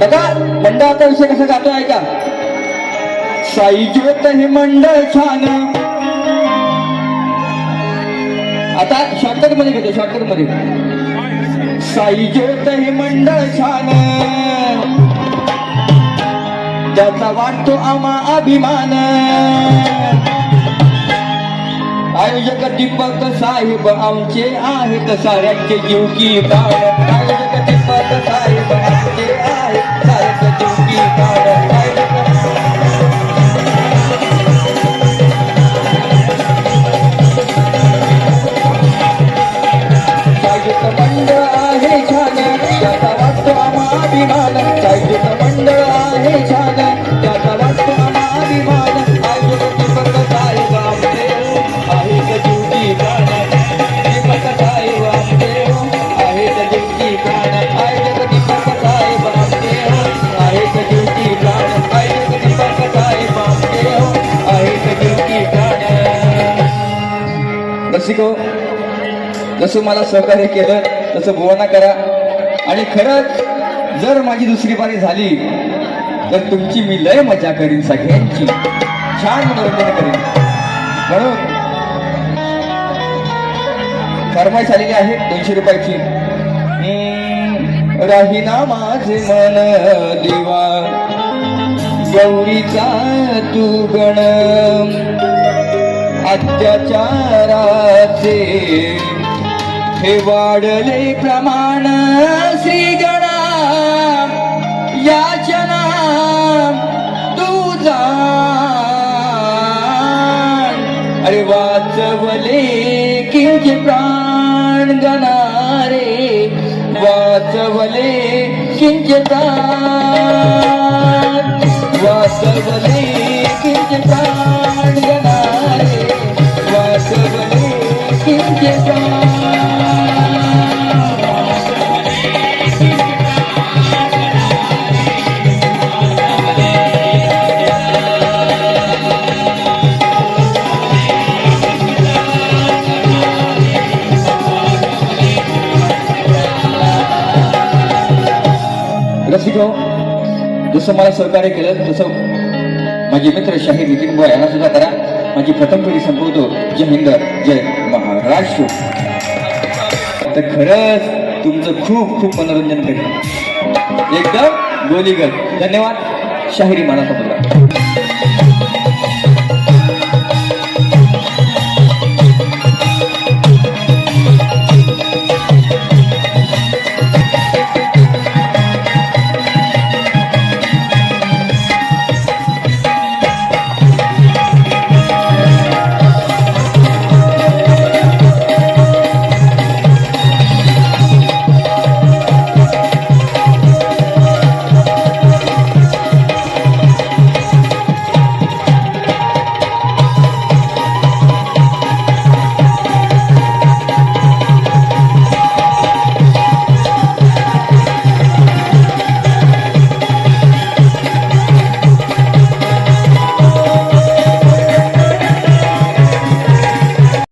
बघा मंडळाचा विषय कसा जातो ऐका साई ज्योत हे मंडळ छान. आता शॉर्टकटमध्ये घेतो शॉर्टकटमध्ये. साई ज्योत हे मंडळ छान. त्याचा वाटतो आम्हा अभिमान. आयोजक दीपक साहेब आमचे आहेत साऱ्यांचे जीव की प्राण आयोजक दीपक साहेब रसिको जसं मला सहकार्य केलं तसं बुवाना करा. आणि खरंच जर माझी दुसरी पारी झाली तर तुमची मी लय मजा करीन सगळ्यांची. छान मनोरंजन करीन. म्हणून फरमाईश आलेली आहे दोनशे रुपयाची. राहिना राहीना माझे मन देवा. गौरीचा तू गण. अत्याचाराचे हे वाढले प्रमाण श्री गणा याचना तू जाण अरे वाचवले किंच प्राण गणारे वाचवले किंच प्राण वाचवले जसं मला सहकार्य केलं तसं माझे मित्र शाहीर नितीन बुवा यांना सुद्धा करा माझी प्रथम पिढी संपवतो जय हिंद जय महाराष्ट्र तर खरंच तुमचं खूप खूप मनोरंजन करेल एकदम गोलीगत धन्यवाद. शाहिरी मला